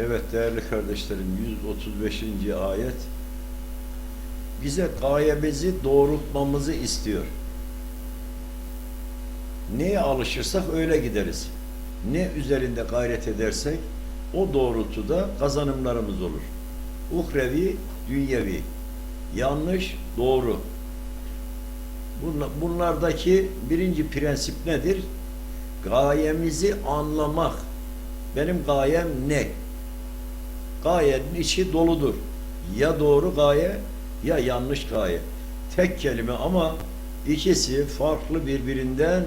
Evet değerli kardeşlerim 135. ayet bize gayemizi doğrultmamızı istiyor. Neye alışırsak öyle gideriz. Ne üzerinde gayret edersek o doğrultuda kazanımlarımız olur. Uhrevi, dünyevi. Yanlış, doğru. Bunla- Bunlardaki birinci prensip nedir? Gayemizi anlamak. Benim gayem ne? Gayenin içi doludur. Ya doğru gaye ya yanlış gaye. Tek kelime ama ikisi farklı birbirinden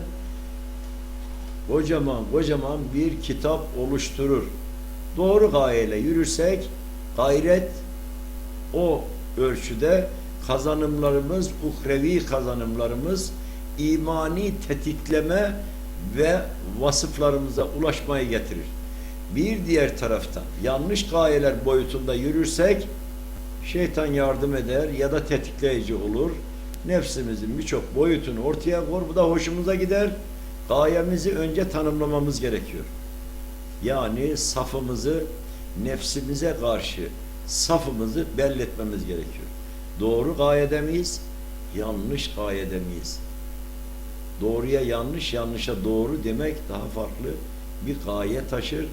kocaman kocaman bir kitap oluşturur. Doğru gayeyle yürürsek gayret o ölçüde kazanımlarımız, uhrevi kazanımlarımız, imani tetikleme ve vasıflarımıza ulaşmayı getirir. Bir diğer taraftan yanlış gayeler boyutunda yürürsek şeytan yardım eder ya da tetikleyici olur. Nefsimizin birçok boyutunu ortaya koyar. Bu da hoşumuza gider. Gayemizi önce tanımlamamız gerekiyor. Yani safımızı nefsimize karşı safımızı belletmemiz gerekiyor. Doğru gayede miyiz? Yanlış gayede miyiz? Doğruya yanlış, yanlışa doğru demek daha farklı bir gaye taşır.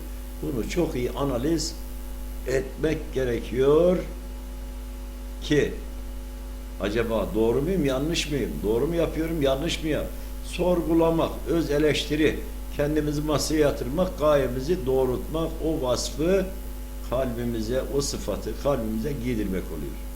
Bunu çok iyi analiz etmek gerekiyor ki acaba doğru muyum, yanlış mıyım? Doğru mu yapıyorum, yanlış mı yap? Sorgulamak, öz eleştiri, kendimizi masaya yatırmak, gayemizi doğrultmak, o vasfı kalbimize, o sıfatı kalbimize giydirmek oluyor.